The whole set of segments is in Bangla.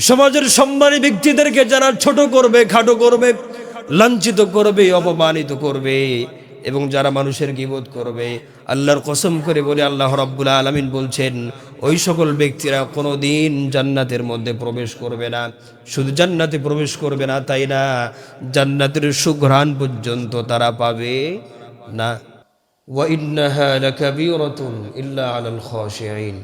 সমাজের সম্মানী ব্যক্তিদেরকে যারা ছোট করবে, খাটো করবে, লাঞ্ছিত করবে, অপমানিত করবে, এবং যারা মানুষের গিবোধ করবে, আল্লাহর কসম করে বলে আল্লাহ রব্বুল আলমিন বলছেন, ওই সকল ব্যক্তিরা কোনো দিন জান্নাতের মধ্যে প্রবেশ করবে না। শুধু জান্নাতে প্রবেশ করবে না, তাই না? জান্নাতের সুঘ্রাণ পর্যন্ত তারা পাবে না। ওয়া ইন্নাহা ইল্লা আলাল ইন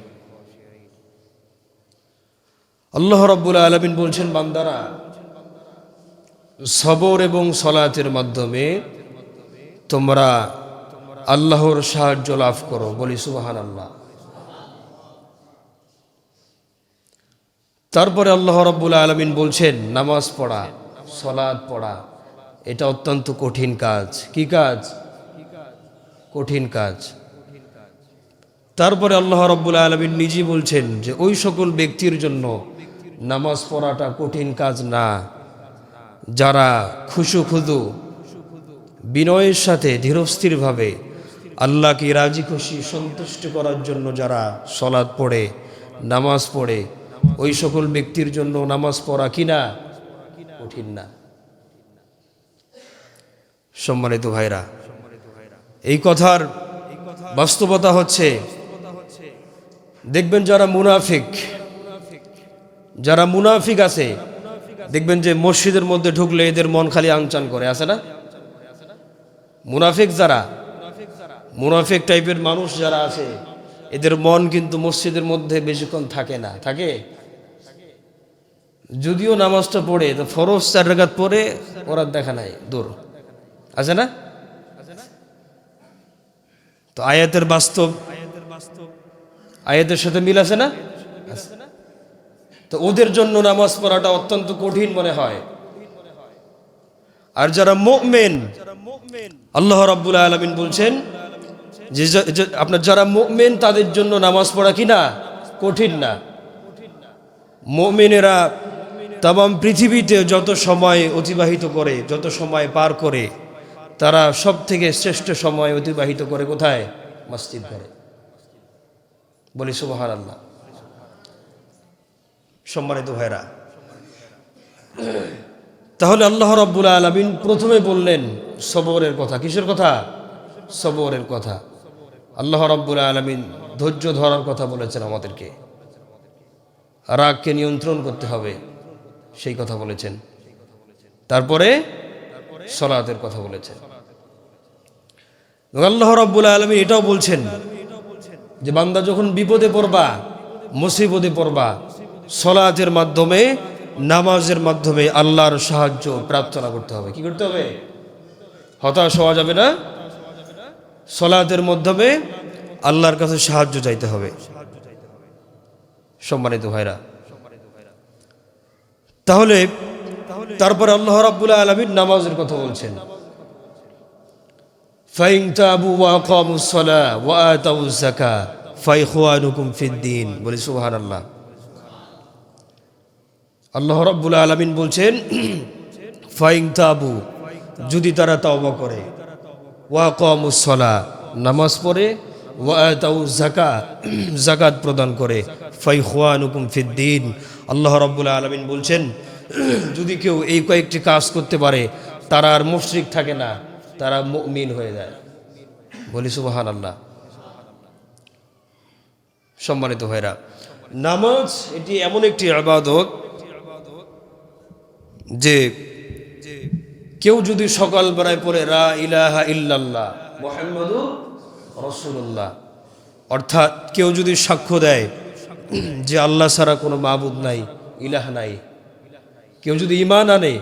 আল্লাহ রাব্বুল আলামিন বলছেন, বান্দারা, সবর এবং সলাতের মাধ্যমে তোমরা আল্লাহর সাহায্য লাভ করো। বলি সুবাহান আল্লাহ তারপরে আল্লাহ রাব্বুল আলামিন বলছেন, নামাজ পড়া সলাদ পড়া, এটা অত্যন্ত কঠিন কাজ। কি কাজ? কঠিন কাজ। তারপরে আল্লাহ রব্বুল আলমিন নিজে বলছেন যে, ওই সকল ব্যক্তির জন্য নামাজ পড়াটা কঠিন কাজ না। যারা খুশু খুদু, বিনয়ের সাথে ধীরস্থিরভাবে আল্লাহকে রাজি খুশি সন্তুষ্ট করার জন্য যারা সলাদ পড়ে, নামাজ পড়ে, ওই সকল ব্যক্তির জন্য নামাজ পড়া কি না কঠিন না। সম্মানিত ভাইরা, এই কথার বাস্তবতা হচ্ছে, দেখবেন যারা মুনাফিক যারা মুনাফিক আছে, দেখবেন যে মসজিদের মধ্যে ঢুকলে এদের মন খালি আনচান করে, আছে না? মুনাফিক যারা, মুনাফিক টাইপের মানুষ যারা আছে, এদের মন কিন্তু মসজিদের মধ্যে বেশিক্ষণ থাকে না, থাকে? যদিও নামাজটা পড়ে, তো ফরজ চার রেখাত পড়ে, ওরা দেখা নাই, দূর। আছে না? তো আয়াতের বাস্তব, আয়াতের সাথে মিল আছে না? তো ওদের জন্য নামাজ পড়াটা অত্যন্ত কঠিন মনে হয়। আর যারা মুমিন, আল্লাহ রাব্বুল আলামিন বলছেন যে আপনার যারা মুমিন, তাদের জন্য নামাজ পড়া কি না? কঠিন না। মুমিনেরা তাম পৃথিবীতে যত সময় অতিবাহিত করে, যত সময় পার করে, তারা সব থেকে শ্রেষ্ঠ সময় অতিবাহিত করে কোথায়? মসজিদ ঘরে। বলি সুবাহান আল্লাহ সম্মানিত ভাইরা তাহলে আল্লাহ রব্বুল আলমিন প্রথমে বললেন, সবরের কথা। কিসের কথা? সবরের কথা। আল্লাহ রব্বুল আলমিন ধৈর্য ধরার কথা বলেছেন আমাদেরকে। রাগকে নিয়ন্ত্রণ করতে হবে, সেই কথা বলেছেন। তারপরে সলাতের কথা বলেছেন। আল্লাহ রব্বুল আলমী এটাও বলছেন যে, বান্দা যখন বিপদে পড়বা মুসিবদে পড়বা সলাতের মাধ্যমে, নামাজের মাধ্যমে আল্লাহর সাহায্য প্রার্থনা করতে হবে। কি করতে হবে? হতাশ হওয়া যাবে না। সলাতের মাধ্যমে আল্লাহর কাছে সাহায্য চাইতে হবে। সম্মানিত ভাইরা, তাহলে তারপর আল্লাহ রাব্বুল আলমীর নামাজের কথা বলছেন। ফাইন তাবু ওয়া ওয়া বলি সুবহানাল্লাহ। আল্লাহ রাব্বুল আলামিন বলছেন ফাইং তাবু, যদি তারা তওবা করে, ওয়া আকামুস সালাহ, নামাজ পড়ে, ওয়া আতাউজ যাকাহ যাকাত প্রদান করে ফাই ফাইখওয়ানুকুম ফিদ্দিন আল্লাহ রাব্বুল আলামিন বলছেন, যদি কেউ এই কয়েকটি কাজ করতে পারে, তারা আর মুশরিক থাকে না, তারা মুমিন হয়ে যায়। বলি সুবাহান আল্লাহ সম্মানিত ভাইরা, নামাজ এটি এমন একটি আবাদত যে কেউ যদি সকাল বেলায় পড়ে রা ইলাহা ইল্লাল্লাহ মোহাম্মদু রসুল্লাহ অর্থাৎ কেউ যদি সাক্ষ্য দেয় যে আল্লাহ ছাড়া কোনো মাহবুদ নাই, ইলাহ নাই, কেউ যদি ইমান আনে,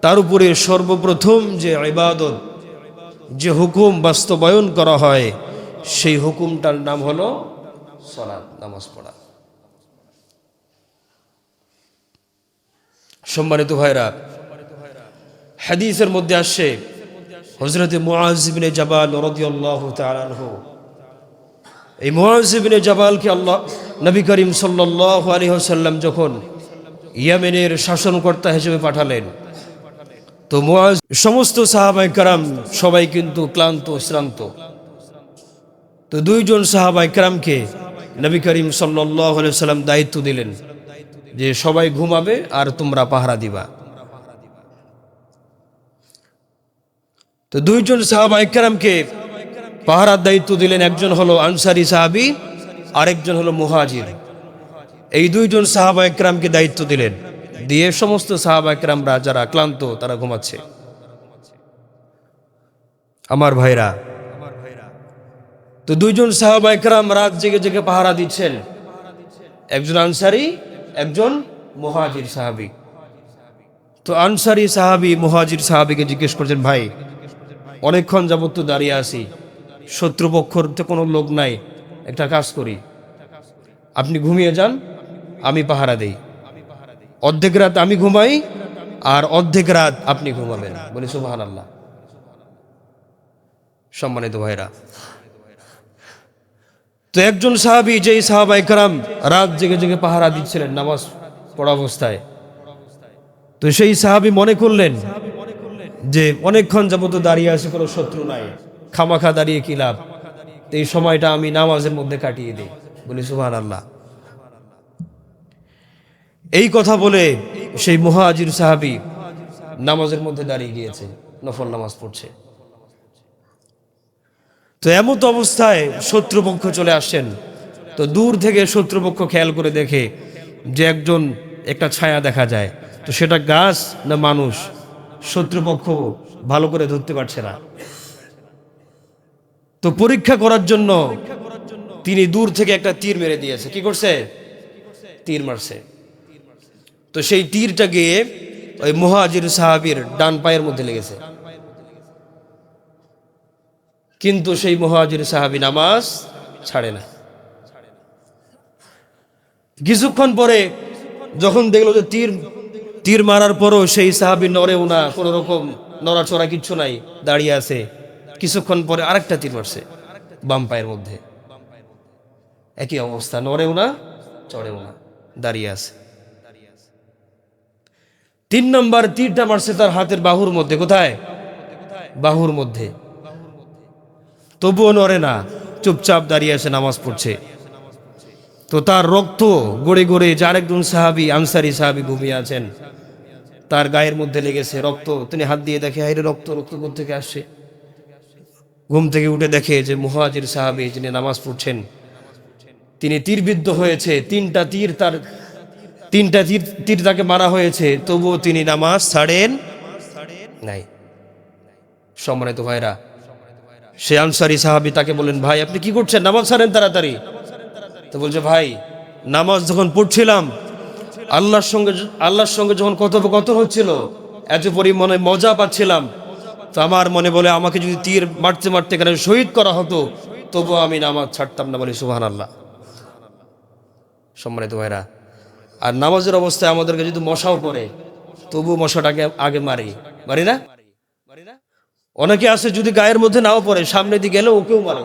তার উপরে সর্বপ্রথম যে ইবাদত, যে হুকুম বাস্তবায়ন করা হয়, সেই হুকুমটার নাম হলো সলাৎ নামাজ পড়া। সম্মানিত ভাইরা, হাদিসের মধ্যে আসছে হজরতে মুআজিবিনে জাবাল রদিয়াল্লাহু তাআলা আনহু। এই মুআজিবিনে জাবালকে আল্লাহ, নবী করিম সাল্লাল্লাহু আলাইহি ওয়াসাল্লাম যখন ইয়ামেনের শাসনকর্তা হিসেবে পাঠালেন, তো মুআজ, সমস্ত সাহাবাই কারাম সবাই কিন্তু ক্লান্ত, শ্রান্ত। তো দুইজন সাহাবাই কারামকে নবী করিম আলাইহি সাল্লাম দায়িত্ব দিলেন। যে সবাই ঘুমাবে আর তোমরা পাহারা দিবা। তো দুইজন সাহাবা ইকরামকে পাহারার দায়িত্ব দিলেন, একজন হলো আনসারি সাহাবি, আরেকজন হলো মুহাজির। এই দুইজন সাহাবা ইকরামকে দায়িত্ব দিলেন, দিয়ে সমস্ত সাহাবা ইকরামরা যারা ক্লান্ত, তারা ঘুমাচ্ছে। আমার ভাইরা, তো দুইজন সাহাবা ইকরাম রাত জেগে জেগে পাহারা দিচ্ছেন। একজন আনসারি একজন মুহাজির সাহাবি। তো আনসারি সাহাবি, মুহাজির সাহাবিকে জিজ্ঞেস করছেন, ভাই, অনেকক্ষণ যাবত তো দাঁড়িয়ে আছি, শত্রুপক্ষর তো কোনো লোক নাই, একটা কাজ করি। আপনি ঘুমিয়ে যান, আমি পাহারা দেই। অর্ধেক রাত আমি ঘুমাই, আর অর্ধেক রাত আপনি ঘুমাবেন। বলি সুবাহান আল্লাহ সম্মানিত ভাইরা তো একজন সাহাবি, যেই সাহাবা একরাম রাত জেগে জেগে পাহারা দিচ্ছিলেন নামাজ পড়া অবস্থায়। তো সেই সাহাবি মনে করলেন যে অনেকক্ষণ যাবত দাঁড়িয়ে আছে, কোনো শত্রু নাই। খামাখা দাঁড়িয়ে কি লাভ? এই সময়টা আমি নামাজের মধ্যে কাটিয়ে দিই। বলি সুবহান আল্লাহ এই কথা বলে সেই মুহাজির সাহাবি নামাজের মধ্যে দাঁড়িয়ে গিয়েছে, নফল নামাজ পড়ছে। তো এমত অবস্থায় শত্রুপক্ষ চলে আসছেন তো দূর থেকে শত্রুপক্ষ খেয়াল করে দেখে যে একজন একটা ছায়া দেখা যায়। তো সেটা গাছ না মানুষ, শত্রুপক্ষ ভালো করে ধরতে পারছে না। তো পরীক্ষা করার জন্য তিনি দূর থেকে একটা তীর মেরে দিয়েছে। কি করছে? তীর মারছে। তো সেই তীরটা গিয়ে ওই মহাজির সাহাবির ডান পায়ের মধ্যে লেগেছে। কিন্তু সেই মহাজির সাহাবি নামাজ ছাড়ে না। কিছুক্ষণ পরে যখন দেখল যে তীর তীর মারার পরও সেই সাহাবি নড়েও না, কোনো রকম নড়াচড়া কিচ্ছু নাই, দাঁড়িয়ে আছে। কিছুক্ষণ পরে আরেকটা তীর মারছে, বাম পায়ের মধ্যে। একই অবস্থা, নড়েও না, চড়েও না, দাঁড়িয়ে আছে। তিন নম্বর তীরটা মারছে তার হাতের বাহুর মধ্যে, কোথায়? বাহুর মধ্যে। তবুও নড়ে না, চুপচাপ দাঁড়িয়ে আছে নামাজ পড়ছে। তো তার রক্ত গড়ে গড়ে যার একজন সাহাবি, আনসারি সাহাবি ঘুমিয়ে আছেন, তার গায়ের মধ্যে লেগেছে রক্ত। তিনি হাত দিয়ে দেখে হাইরে রক্ত রক্ত থেকে আসছে? ঘুম থেকে উঠে দেখে যে মুহাজির সাহাবি যিনি নামাজ পড়ছেন, তিনি তীরবিদ্ধ হয়েছে। তিনটা তীর তার, তিনটা তীর তীর তাকে মারা হয়েছে। তবুও তিনি নামাজ ছাড়েন নাই। সম্মানিত ভাইরা সে আনসারি সাহাবি তাকে বলেন ভাই, আপনি কি করছেন? নামাজ সারেন তাড়াতাড়ি। তো বলছে, ভাই, নামাজ যখন পড়ছিলাম, আল্লাহর সঙ্গে আল্লাহর সঙ্গে যখন কথোপকথন হচ্ছিল, এত পরিমাণে মজা পাচ্ছিলাম। তো আমার মনে বলে, আমাকে যদি তীর মারতে মারতে এখানে শহীদ করা হতো, তবুও আমি নামাজ ছাড়তাম না বলি সুহান আল্লাহ সম্মানিত ভাইরা, আর নামাজের অবস্থায় আমাদেরকে যদি মশাও পড়ে তবু মশাটাকে আগে মারি। মারি না? অনেকে আছে যদি গায়ের মধ্যে নাও পড়ে সামনে দিয়ে গেলে ওকেও মারে।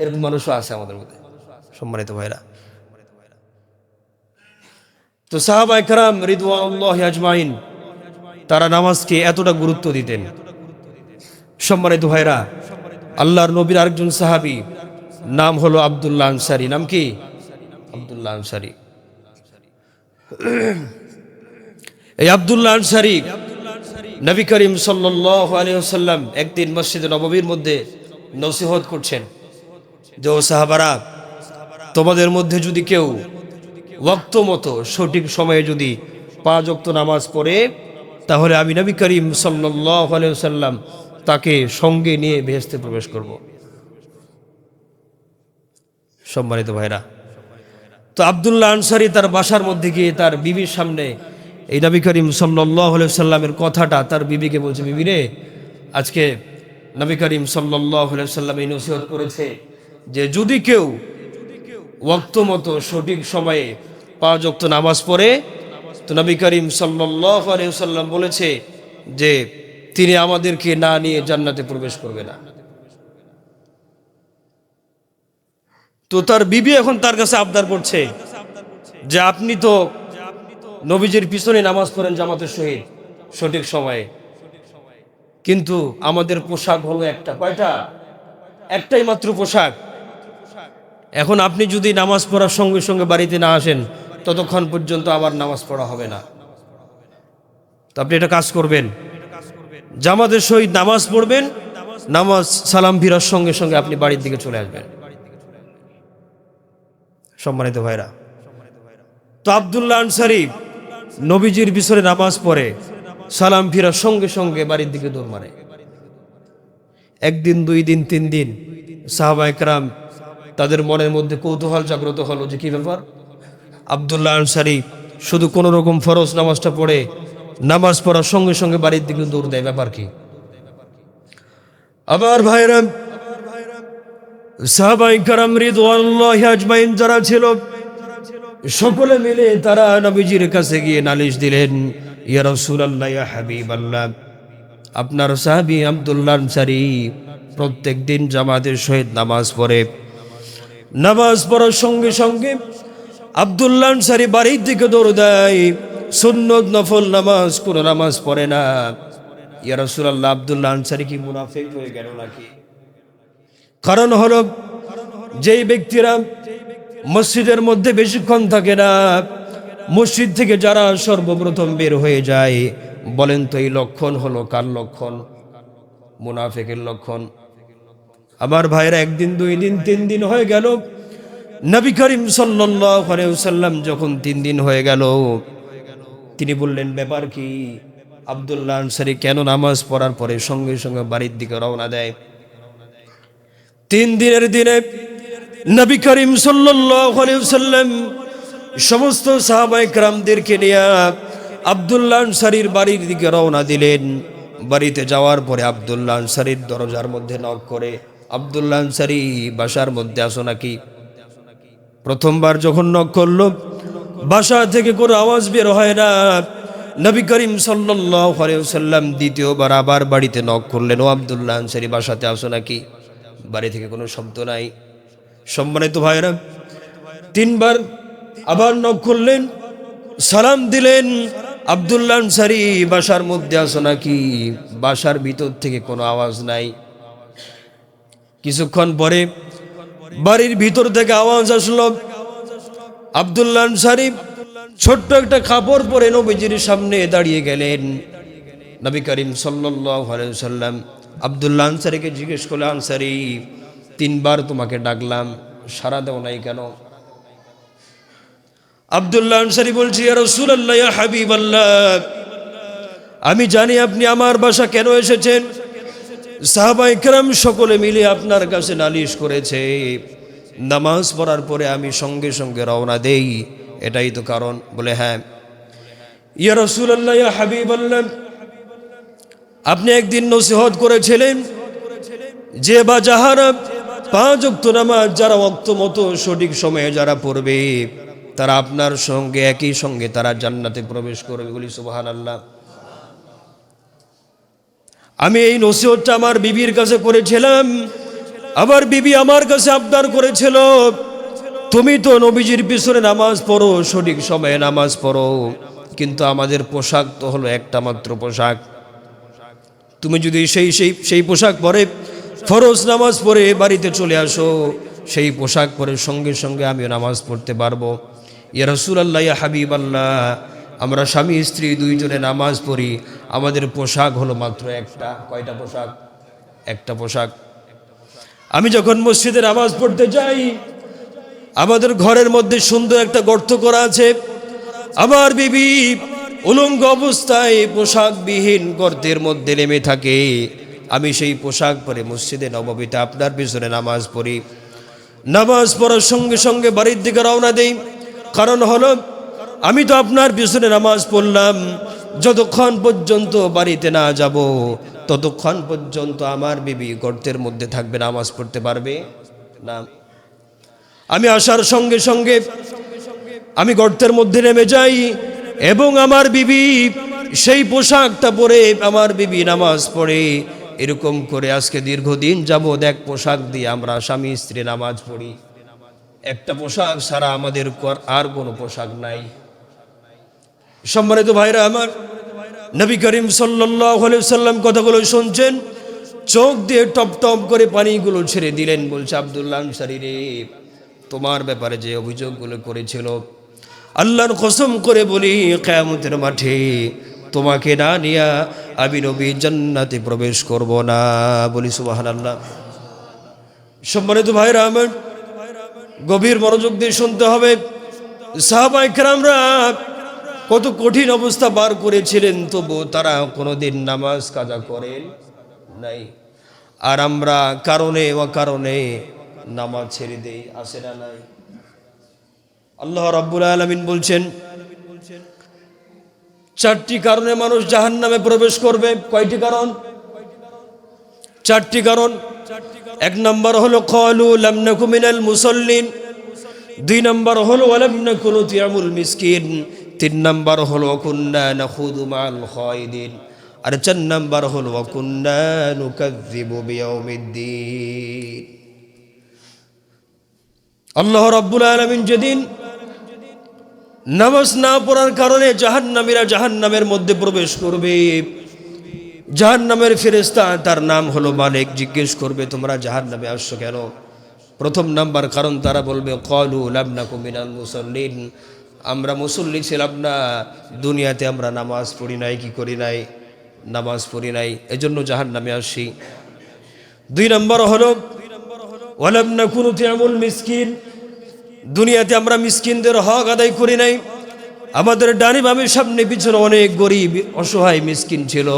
এরকম মানুষও আছে আমাদের মধ্যে, সম্মানিত ভাইরা। তো সাহাবা একরাম রিদওয়াল্লাহ আজমাইন, তারা নামাজকে এতটা গুরুত্ব দিতেন। সম্মানিত ভাইরা, আল্লাহর নবীর আরেকজন সাহাবি, নাম হলো আবদুল্লাহ আনসারি। নাম কি? আবদুল্লাহ আনসারি। এই আবদুল্লাহ আনসারি নবী করিম সাল্লাহ আলিয়াল্লাম একদিন মসজিদে নববীর মধ্যে নসিহত করছেন যে, ও সাহাবারা, তোমাদের মধ্যে যদি কেউ ওক্ত মতো সঠিক সময়ে যদি পাঁচ অক্ত নামাজ পড়ে, তাহলে আমি নবী করিম সাল্লাহ আলিয়াল্লাম তাকে সঙ্গে নিয়ে ভেস্তে প্রবেশ করব। সম্মানিত ভাইরা, তো আবদুল্লাহ আনসারি তার বাসার মধ্যে গিয়ে তার বিবির সামনে এই নবী করিম সাল্লাহ সাল্লামের কথাটা তার বিবিকে বলছে, বিবি রে, আজকে নবী করিম সাল্লাহ সাল্লাম এই নসিহত করেছে যে যদি কেউ ওক্ত মতো সঠিক সময়ে অক্ত নামাজ পড়ে, তো নবী করিম সাল্লাহ সাল্লাম বলেছে যে তিনি আমাদেরকে না নিয়ে জান্নাতে প্রবেশ করবে না। তো তার বিবি এখন তার কাছে আবদার করছে যে, আপনি তো নবীজির পিছনে নামাজ পড়েন জামাতের সহিত, সঠিক সময়ে। কিন্তু আমাদের পোশাক হলো একটা। কয়টা? একটাই মাত্র পোশাক। এখন আপনি যদি নামাজ পড়ার সঙ্গে সঙ্গে বাড়িতে না আসেন, ততক্ষণ পর্যন্ত আবার নামাজ পড়া হবে না। তো আপনি এটা কাজ করবেন। জামাতের সহিত নামাজ পড়বেন, নামাজ সালাম ফিরার সঙ্গে সঙ্গে আপনি বাড়ির দিকে চলে আসবেন। সম্মানিত ভাইরা। তো আবদুল্লাহ আনসারি নবীজির পিছনে নামাজ পড়ে, সালাম ফিরার সঙ্গে সঙ্গে বাড়ির দিকে দৌড় মারে। একদিন, দুই দিন, তিন দিন সাহাবা একরাম তাদের মনের মধ্যে কৌতূহল জাগ্রত হলো যে কি ব্যাপার? আবদুল্লাহ আনসারি শুধু কোনো রকম ফরজ নামাজটা পড়ে নামাজ পড়ার সঙ্গে সঙ্গে বাড়ির দিকে দৌড় দেয়, ব্যাপার কি? আবার ভাইরাম সাহাবাই কারাম রিদওয়ানুল্লাহি আজমাইন যারা ছিল সকলে মিলে তারা নবীজির কাছে গিয়ে নালিশ দিলেন, ইয়া রাসূলুল্লাহ, ইয়া হাবিবাল্লাহ, আপনার সাহাবী আব্দুল্লাহ আনসারী প্রত্যেক দিন জামাতের সহিত নামাজ পড়ে। নামাজ পড়ার সঙ্গে সঙ্গে আব্দুল্লাহ আনসারী বাড়ির দিকে দৌড় দেয়, সুন্নত নফল নামাজ, কোনো নামাজ পড়ে না। ইয়া রাসূলুল্লাহ আব্দুল্লাহ আনসারী কি মুনাফিক হয়ে গেল নাকি? কারণ হলো, যেই ব্যক্তিরা মসজিদের মধ্যে বেশিক্ষণ থাকে না। মসজিদ থেকে যারা সর্বপ্রথম বের হয়ে যায়, বলেন তো এই লক্ষণ হলো কার লক্ষণ? মুনাফেকের লক্ষণ। আমার ভাইরা একদিন, দুই দিন, তিন দিন হয়ে গেল। নবী করিম সাল্লাম যখন তিন দিন হয়ে গেল, তিনি বললেন, ব্যাপার কি? আবদুল্লাহ আনসারি কেন নামাজ পড়ার পরে সঙ্গে সঙ্গে বাড়ির দিকে রওনা দেয়? তিন দিনের দিনে নবী করিম সাল্লাম সমস্ত সাহাবাইকরামদেরকে নিয়ে আবদুল্লাহ আনসারির বাড়ির দিকে রওনা দিলেন। বাড়িতে যাওয়ার পরে আবদুল্লাহ আনসারির দরজার মধ্যে নক করে, আবদুল্লাহ আনসারি, বাসার মধ্যে আসো নাকি? প্রথমবার যখন নক করল, বাসা থেকে কোনো আওয়াজ বের হয় না। নবী করিম সাল্লাম দ্বিতীয়বার আবার বাড়িতে নক করলেন, ও আবদুল্লাহ আনসারি, বাসাতে আসো নাকি? বাড়ি থেকে কোনো শব্দ নাই। সম্মানিত ভাইরা তিনবার আবার নক করলেন সালাম দিলেন, আবদুল্লাহ আনসারি, বাসার মধ্যে আসো নাকি? বাসার ভিতর থেকে কোনো আওয়াজ নাই। কিছুক্ষণ পরে বাড়ির ভিতর থেকে আওয়াজ আসলো, আবদুল্লাহ আনসারি ছোট্ট একটা কাপড় পরে নবীজির সামনে দাঁড়িয়ে গেলেন। নবী করিম সাল্লাম আবদুল্লাহ আনসারিকে জিজ্ঞেস করলে আনসারি তিনবার তোমাকে ডাকলাম সারা দেও নাই কেন? আবদুল্লাহ আনসারি বলছি রসুল্লাহ হাবিব আল্লাহ আমি জানি আপনি আমার বাসা কেন এসেছেন। সাহাবাই কেরাম সকলে মিলে আপনার কাছে নালিশ করেছে, নামাজ পড়ার পরে আমি সঙ্গে সঙ্গে রওনা দেই। এটাই তো কারণ। বলে হ্যাঁ। ইয়া রসুল্লাহ হাবিব আল্লাহ আপনি একদিন নসিহত করেছিলেন যে বা যাহারা পাঁচ অক্ত নামাজ যারা অক্ত মতো সঠিক সময়ে যারা পড়বে, তারা আপনার সঙ্গে একই সঙ্গে তারা জান্নাতে প্রবেশ করবে বলি সুবাহান আল্লাহ আমি এই নসিহতটা আমার বিবির কাছে করেছিলাম আবার বিবি আমার কাছে আবদার করেছিল, তুমি তো নবীজির পিছনে নামাজ পড়ো, সঠিক সময়ে নামাজ পড়ো, কিন্তু আমাদের পোশাক তো হলো একটা মাত্র পোশাক। তুমি যদি সেই সেই সেই পোশাক পরে ফরজ নামাজ পড়ে বাড়িতে চলে আসো, সেই পোশাক পরে সঙ্গে সঙ্গে আমিও নামাজ পড়তে পারব। ইয়া রসুলাল্লাহ, ইয়া হাবিব আল্লাহ আমরা স্বামী, স্ত্রী দুইজনে নামাজ পড়ি। আমাদের পোশাক হলো মাত্র একটা। কয়টা পোশাক? একটা পোশাক। আমি যখন মসজিদে নামাজ পড়তে যাই, আমাদের ঘরের মধ্যে সুন্দর একটা গর্ত করা আছে। আমার বিবি উলঙ্গ অবস্থায় পোশাকবিহীন গর্তের মধ্যে নেমে থাকে। আমি সেই পোশাক পরে মসজিদে নবমীতে আপনার পিছনে নামাজ পড়ি। নামাজ পড়ার সঙ্গে সঙ্গে বাড়ির দিকে রওনা দেই। কারণ হলো, আমি তো আপনার পিছনে নামাজ পড়লাম। যতক্ষণ পর্যন্ত বাড়িতে না যাব, ততক্ষণ পর্যন্ত আমার বিবি গর্তের মধ্যে থাকবে, নামাজ পড়তে পারবে না। আমি আসার সঙ্গে সঙ্গে আমি গর্তের মধ্যে নেমে যাই এবং আমার বিবি সেই পোশাকটা পরে আমার বিবি নামাজ পড়ে। এরকম করে আজকে দীর্ঘদিন যাবৎ এক পোশাক দিয়ে আমরা স্বামী স্ত্রী নামাজ পড়ি। একটা পোশাক ছাড়া আমাদের আর কোনো পোশাক নাই। সম্মানিত ভাইরা আমার, নবী করিম সাল্লাম কথাগুলো শুনছেন, চোখ দিয়ে টপ টপ করে পানিগুলো ছেড়ে দিলেন, বলছে, আবদুল্লাহ আনসারি রে, তোমার ব্যাপারে যে অভিযোগগুলো করেছিল, আল্লাহর কসম করে বলি, কেয়ামতের মাঠে তোমাকে না নিয়া আমি নবী জান্নাতে প্রবেশ করব না। বলি সুবাহান আল্লাহ সম্মানিত ভাইরা আমার, গভীর মনোযোগ দিয়ে শুনতে হবে। সাহাবাইকরামরা কত কঠিন অবস্থা বার করেছিলেন, তবু তারা কোনোদিন নামাজ কাজা করেন নাই। আর আমরা কারণে ও কারণে নামাজ ছেড়ে দেই, আসে না নাই। আল্লাহ রাব্বুল আলামিন বলছেন চারটি কারণে মানুষ জাহান নামে প্রবেশ করবে। কয়টি কারণ? চারটি কারণ। এক নম্বর হলো, কলু লামনাকু মুসল্লিন। দুই নম্বর হলো, ওয়ালাম নাকুনু তিয়ামুল মিসকিন। তিন নম্বর হলো কুন্না নাখুদু মাল খায়দিন। আর চার নম্বর হলো কুন্না নুকাযযিবু বিয়াউমিদ্দিন। আল্লাহ রাব্বুল আলামিন যেদিন নামাজ না পড়ার কারণে জাহান্নামীরা জাহান্নামের মধ্যে প্রবেশ করবে। জাহান্নামের ফেরেস্তা তার নাম হলো মালিক। জিজ্ঞেস করবে, তোমরা জাহান্নামে আসছো কেন? প্রথম নাম্বার কারণ তারা বলবে কলু লাবনা কুমিনাল মুসল্লিন। আমরা মুসল্লি ছিলাম না। দুনিয়াতে আমরা নামাজ পড়ি নাই, কি করি নাই? নামাজ পড়ি নাই, এজন্য জাহান্নামে আসি। দুই নম্বর হলো, ওয়ালাম না কোনো তেমন মিসকিন। দুনিয়াতে আমরা মিসকিনদের হক আদায় করি নাই। আমাদের ডানি বামের সামনে পিছনে অনেক গরিব, অসহায় মিসকিন ছিল,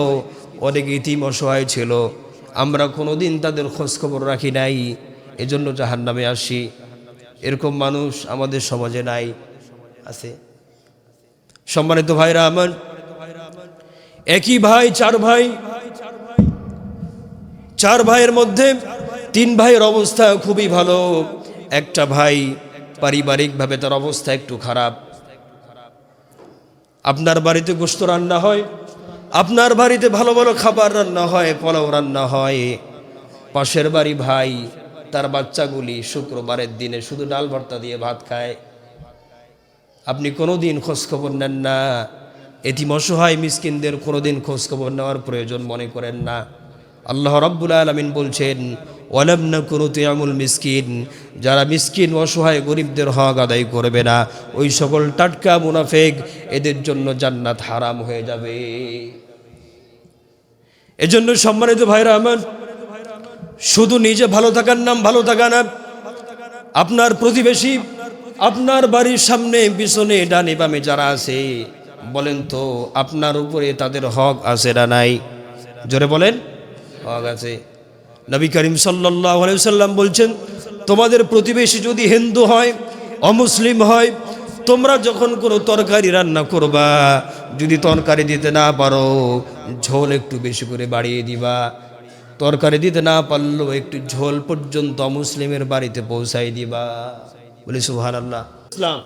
অনেক ইতিম, অসহায় ছিল। আমরা কোনোদিন তাদের খোঁজখবর রাখি নাই, এজন্য জাহান নামে আসি। এরকম মানুষ আমাদের সমাজে নাই, আছে। সম্মানিত ভাইরা আমার, একই ভাই, চার ভাই, চার ভাইয়ের মধ্যে তিন ভাইয়ের অবস্থা খুবই ভালো। একটা ভাই পারিবারিকভাবে তার অবস্থা একটু খারাপ। আপনার বাড়িতে গোস্ত রান্না হয়? আপনার বাড়িতে ভালো ভালো খাবার রান্না হয়, পোলাও রান্না হয়। পাশের বাড়ি ভাই, তার বাচ্চাগুলি শুক্রবারের দিনে শুধু ডাল ভর্তা দিয়ে ভাত খায়। আপনি কোনো দিন খোঁজখবর নেন না। এটি অসহায় মিসকিনদের কোনো দিন খোঁজখবর নেওয়ার প্রয়োজন মনে করেন না। আল্লাহ রব্বুল আলমিন বলছেন, ওয়ালাম না কোনো তেয়ামুল মিসকিন যারা মিসকিন অসহায় গরিবদের হক আদায় করবে না, ওই সকল টাটকা মুনাফেক এদের জন্য জান্নাত হারাম হয়ে যাবে। এজন্য সম্মানিত ভাইরা আমার, শুধু নিজে ভালো থাকার নাম ভালো থাকা না, আপনার প্রতিবেশী, আপনার বাড়ির সামনে, পিছনে, ডানে, বামে যারা আছে, বলেন তো, আপনার উপরে তাদের হক আছে না নাই? জোরে বলেন। হক আছে নবী করিম সাল্লাহ সাল্লাম বলছেন তোমাদের প্রতিবেশী যদি হিন্দু হয় অমুসলিম হয় তোমরা যখন কোনো তরকারি রান্না করবা যদি তরকারি দিতে না পারো ঝোল একটু বেশি করে বাড়িয়ে দিবা। তরকারি দিতে না পারলেও একটু ঝোল পর্যন্ত মুসলিমের বাড়িতে পৌঁছাই দিবা। বলি সুহান আল্লাহ ইসলাম।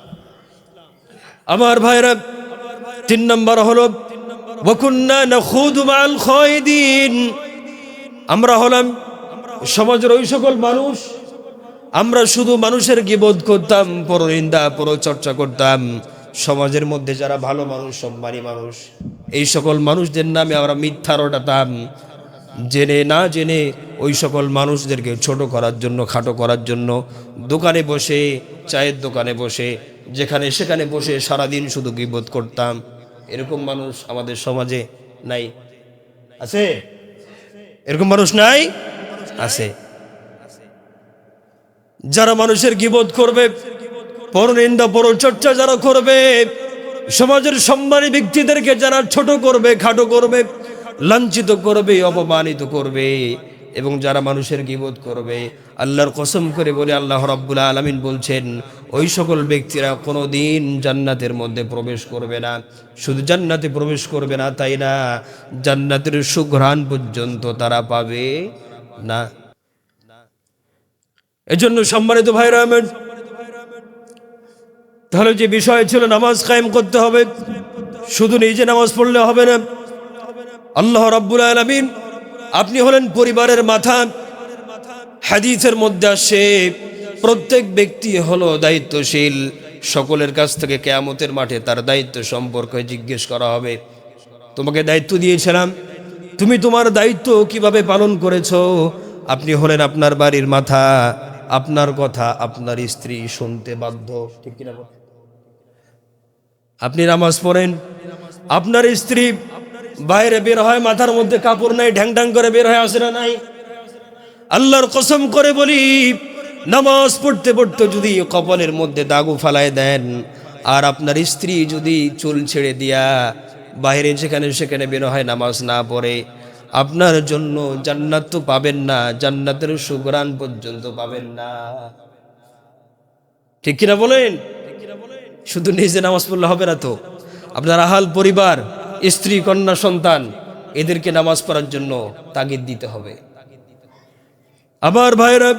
আমার ভাইরা তিন নম্বর হলো ওয়াকুন্না নাখুদু মাল খায়দিন। আমরা হলাম সমাজের ওই সকল মানুষ। আমরা শুধু মানুষের গিবোধ করতাম, পরনিন্দা চর্চা করতাম। সমাজের মধ্যে যারা ভালো মানুষ, সম্মানী মানুষ, এই সকল মানুষদের নামে আমরা মিথ্যা রটাতাম। জেনে না জেনে ওই সকল মানুষদেরকে ছোট করার জন্য, খাটো করার জন্য দোকানে বসে, চায়ের দোকানে বসে, যেখানে সেখানে বসে সারাদিন শুধু গিবোধ করতাম। এরকম মানুষ আমাদের সমাজে নাই। আছে? এরকম মানুষ নাই? আছে। যারা মানুষের গিবোধ করবে পরনিন্দা পরচর্চা যারা করবে, সমাজের সম্মানী ব্যক্তিদেরকে যারা ছোট করবে, খাটো করবে, লাঞ্ছিত করবে, অপমানিত করবে। এবং যারা মানুষের গিবোধ করবে, আল্লাহর কসম করে বলে আল্লাহ রাব্বুল আলমিন বলছেন, ওই সকল ব্যক্তিরা কোনো দিন জান্নাতের মধ্যে প্রবেশ করবে না। শুধু জান্নাতে প্রবেশ করবে না, তাই না? জান্নাতের সুঘ্রাণ পর্যন্ত তারা পাবে না। এজন্য সম্মানিত ভাইরা আমার, তাহলে যে বিষয় ছিল নামাজ কায়েম করতে হবে, শুধু নিজে নামাজ পড়লে হবে না। আল্লাহ রাব্বুল আলমিন আপনি হলেন পরিবারের মাথা। হাদিসের মধ্যে আসে, প্রত্যেক ব্যক্তি হলো দায়িত্বশীল। সকলের কাছ থেকে কেয়ামতের মাঠে তার দায়িত্ব সম্পর্কে জিজ্ঞেস করা হবে। তোমাকে দায়িত্ব দিয়েছিলাম। তুমি তোমার দায়িত্ব কীভাবে পালন করেছ? আপনি হলেন আপনার বাড়ির মাথা। আপনার কথা আপনার স্ত্রী শুনতে বাধ্য। ঠিক কিনা আপনি নামাজ পড়েন। আপনার স্ত্রী বাইরে বের হয়, মাথার মধ্যে কাপড় নাই ঢ্যাং ঢ্যাং করে বের হয় আসে না নাই? আল্লাহর কসম করে বলি, নামাজ পড়তে পড়তে যদি কপালের মধ্যে দাগু ফালায় দেন, আর আপনার স্ত্রী যদি চুল ছেড়ে দিয়া বাইরে যেখানে সেখানে বের হয়, নামাজ না পড়ে, আপনার জন্য জান্নাত তো পাবেন না, জান্নাতের সুগ্রাণ পর্যন্ত পাবেন না। ঠিক কিনা বলেন? শুধু নিজে নামাজ পড়লে হবে না তো? আপনার আহাল পরিবার স্ত্রী, কন্যা, সন্তান, এদেরকে নামাজ পড়ার জন্য তাগিদ দিতে হবে। আবার ভাইরা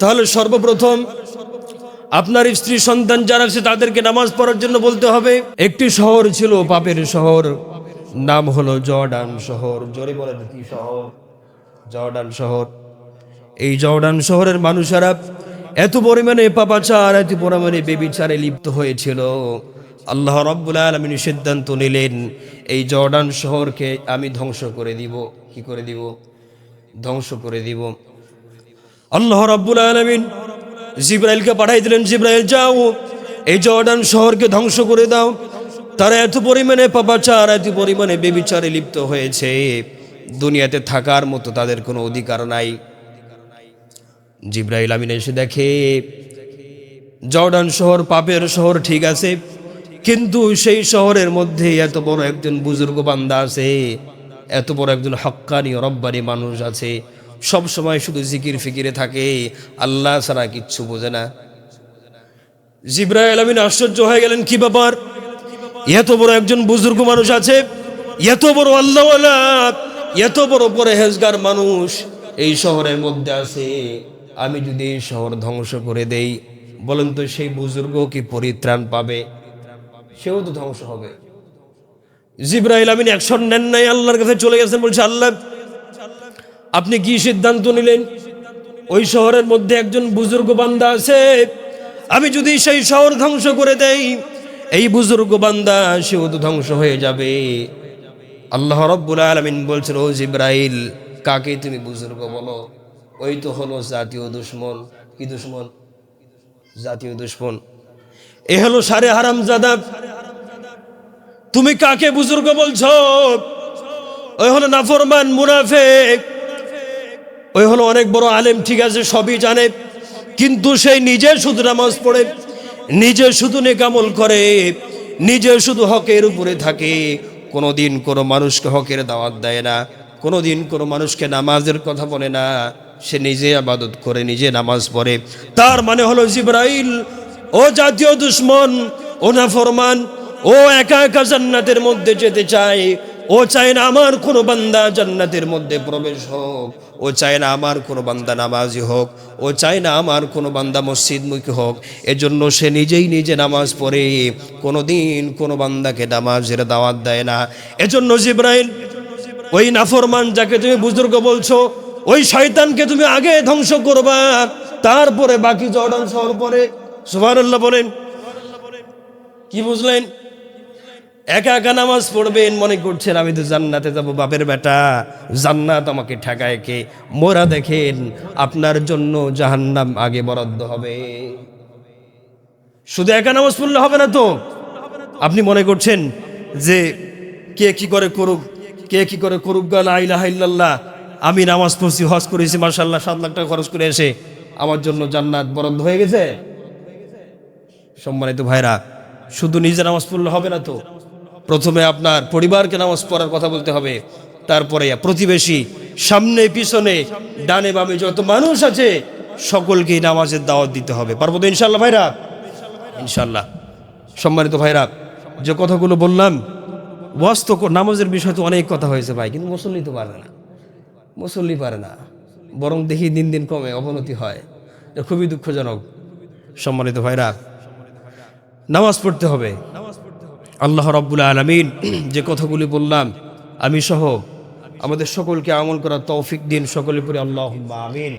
তাহলে সর্বপ্রথম আপনার স্ত্রী, সন্তান যারা আছে তাদেরকে নামাজ পড়ার জন্য বলতে হবে। একটি শহর ছিল পাপের শহর, নাম হলো জর্ডান শহর। জোরে বলেন, কি শহর? জর্ডান শহর। এই জর্ডান শহরের মানুষেরা এত পরিমাণে পাপাচার, এত পরিমাণে বেবিচারে লিপ্ত হয়েছিল। আল্লাহ রব্বুল আলমিন সিদ্ধান্ত নিলেন, এই জর্ডান শহরকে আমি ধ্বংস করে দিব। কি করে দিব? ধ্বংস করে দিব। আল্লাহ রাব্বুল আলমিন জিব্রাইলকে পাঠাই দিলেন, জিব্রাইল, যাও, এই জর্ডান শহরকে ধ্বংস করে দাও। তারা এত পরিমাণে পাপাচার, এত পরিমাণে বেবিচারে লিপ্ত হয়েছে। দুনিয়াতে থাকার মতো তাদের কোনো অধিকার নাই। জিব্রাইল আমিন এসে দেখে, জর্ডান শহর পাপের শহর ঠিক আছে কিন্তু সেই শহরের মধ্যে এত বড় একজন বুজুর্গ বান্দা আছে, এত বড় একজন হক্কানি রব্বানি মানুষ আছে। সব সময় শুধু জিকির ফিকিরে থাকে, আল্লাহ ছাড়া কিচ্ছু বোঝে না। জিব্রাইল আমিন আশ্চর্য হয়ে গেলেন, কি ব্যাপার? এত বড় একজন বুজুর্গ মানুষ আছে, এত বড় আল্লাহ এত বড় পরেহেজগার মানুষ এই শহরের মধ্যে আছে। আমি যদি এই শহর ধ্বংস করে দেই, বলেন তো সেই বুজুর্গ কি পরিত্রাণ পাবে? সেও তো ধ্বংস হবে। জিব্রাহিল আমিন অ্যাকশন নেন নাই আল্লাহর কাছে চলে গেছেন, বলছে, আল্লাহ, আপনি কি সিদ্ধান্ত নিলেন? ওই শহরের মধ্যে একজন বুজুর্গ বান্দা আছে, আমি যদি সেই শহর ধ্বংস করে দেই, এই বুজুর্গ বান্দা সেও তো ধ্বংস হয়ে যাবে। আল্লাহ রব্বুল আলমিন বলছেন, ও জিব্রাইল, কাকে তুমি বুজুর্গ বলো? ওই তো হলো জাতীয় দুশ্মন। কি দুশ্মন? জাতীয় দুশ্মন। এ হলো সারে হারাম জাদা তুমি কাকে বুজুর্গ বলছ? ওই হলো নাফরমান, মুনাফেক। ওই হলো অনেক বড় আলেম, ঠিক আছে, সবই জানে। কিন্তু সেই নিজে শুধু নামাজ পড়ে, নিজে শুধু নেকামল করে, নিজে শুধু হকের উপরে থাকে। কোনো দিন কোনো মানুষকে হকের দাওয়াত দেয় না কোনো দিন কোনো মানুষকে নামাজের কথা বলে না। সে নিজে আবাদত করে, নিজে নামাজ পড়ে। তার মানে হলো জিব্রাইল ও জাতীয় দুশ্মন, ও না ফরমান ও একা একা জান্নাতের মধ্যে যেতে চায় ও চায় না আমার কোনো বান্দা জান্নাতের মধ্যে প্রবেশ হোক, ও চায় না আমার কোনো বান্দা নামাজি হোক, ও চায় না আমার কোনো বান্দা মসজিদমুখী হোক, এজন্য সে নিজেই নিজে নামাজ পড়ে কোনো দিন কোনো বান্দাকে নামাজের দাওয়াত দেয় না। এজন্য জিব্রাইল, ওই নাফরমান যাকে তুমি বুজুর্গ বলছো, ওই শয়তানকে তুমি আগে ধ্বংস করবা, তারপরে বাকি জর্ডান শহর পরে সুবহানাল্লাহ বলেন। কি বুঝলেন? একা একা নামাজ পড়বেন, মনে করছেন আমি তো জান্নাতে যাব, বাপের বেটা। জান্নাত আমাকে ঠেকায় কে? মোরা দেখেন, আপনার জন্য জাহান্নাম আগে বরাদ্দ হবে। শুধু একা নামাজ পড়লে হবে না তো? আপনি মনে করছেন যে কে কি করে করুক, কে কি করে করুক গাল আইলাহা ইল্লাল্লাহ। আমি নামাজ পড়ছি, হজ করেছি মার্শাল্লাহ সাত লাখ টাকা খরচ করে এসে আমার জন্য জান্নাত বরাদ্দ হয়ে গেছে? সম্মানিত ভাইরা, শুধু নিজে নামাজ পড়লে হবে না তো? প্রথমে আপনার পরিবারকে নামাজ পড়ার কথা বলতে হবে, তারপরে প্রতিবেশী, সামনে, পিছনে, ডানে, বামে যত মানুষ আছে, সকলকেই নামাজের দাওয়াত দিতে হবে। পারব তো ইনশাল্লাহ ভাইরা? ইনশাল্লাহ সম্মানিত ভাইরা, যে কথাগুলো বললাম, ওয়াজ তো কো- নামাজের বিষয় তো অনেক কথা হয়েছে ভাই, কিন্তু মুসল্লি তো পারে না। মুসল্লি পারে না। বরং দেখি দিন দিন কমে অবনতি হয়। খুবই দুঃখজনক। সম্মানিত ভাইরা নামাজ পড়তে হবে। আল্লাহ রব্বুল আলমিন যে কথাগুলি বললাম, আমি সহ আমাদের সকলকে আমল করার তৌফিক দিন, সকলের পরে আল্লাহ আমিন।